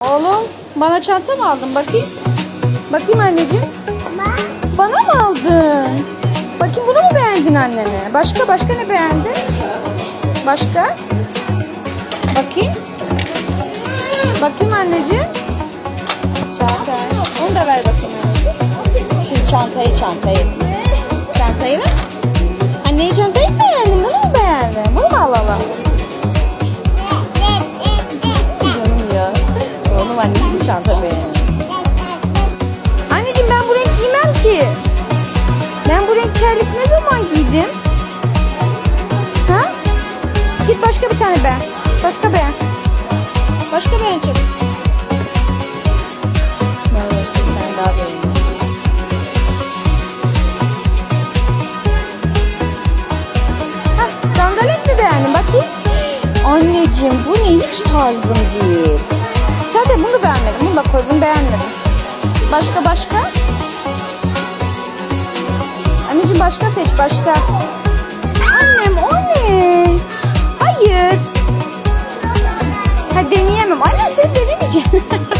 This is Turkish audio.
Oğlum bana çanta mı aldın bakayım? Bakayım anneciğim. Bana mı aldın? Bakayım bunu mu beğendin annene? Başka başka ne beğendin? Başka? Bakayım. Bakayım anneciğim. Çanta. Onu da ver bakayım anneciğim. Şu çantayı çantayı. Çantayı annesi çanta beğeniyor. Anneciğim ben bu renk giymem ki. Ben bu renk terlik ne zaman giydim? Ha? Git başka bir tane beğen. Başka beğen. Başka beğen çabuk. Ben sandalet mi beğendin? Bakayım. Anneciğim bu ne hiç tarzım değil. Beğenmedim. Başka başka? Anneciğim başka seç başka. Annem o ne? Hayır. Ha deneyemem. Anne sen denemeyeceksin.